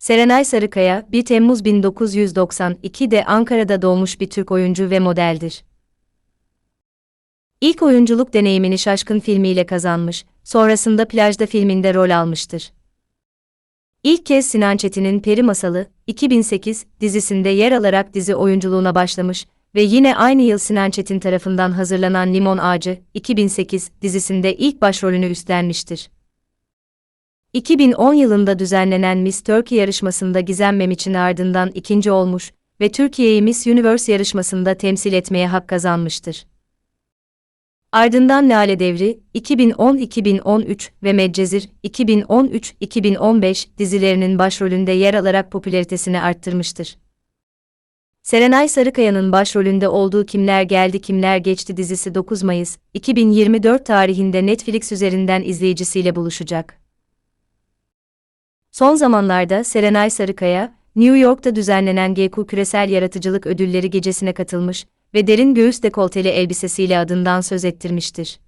Serenay Sarıkaya, 1 Temmuz 1992'de Ankara'da doğmuş bir Türk oyuncu ve modeldir. İlk oyunculuk deneyimini Şaşkın filmiyle kazanmış, sonrasında Plajda filminde rol almıştır. İlk kez Sinan Çetin'in Peri Masalı, 2008 dizisinde yer alarak dizi oyunculuğuna başlamış ve yine aynı yıl Sinan Çetin tarafından hazırlanan Limon Ağacı, 2008 dizisinde ilk başrolünü üstlenmiştir. 2010 yılında düzenlenen Miss Turkey yarışmasında Gizem Memiç'in ardından ikinci olmuş ve Türkiye'yi Miss Universe yarışmasında temsil etmeye hak kazanmıştır. Ardından Lale Devri, 2010-2013 ve Medcezir, 2013-2015 dizilerinin başrolünde yer alarak popülaritesini arttırmıştır. Serenay Sarıkaya'nın başrolünde olduğu Kimler Geldi Kimler Geçti dizisi 9 Mayıs 2024 tarihinde Netflix üzerinden izleyicisiyle buluşacak. Son zamanlarda Serenay Sarıkaya, New York'ta düzenlenen GQ Küresel Yaratıcılık Ödülleri gecesine katılmış ve derin göğüs dekolteli elbisesiyle adından söz ettirmiştir.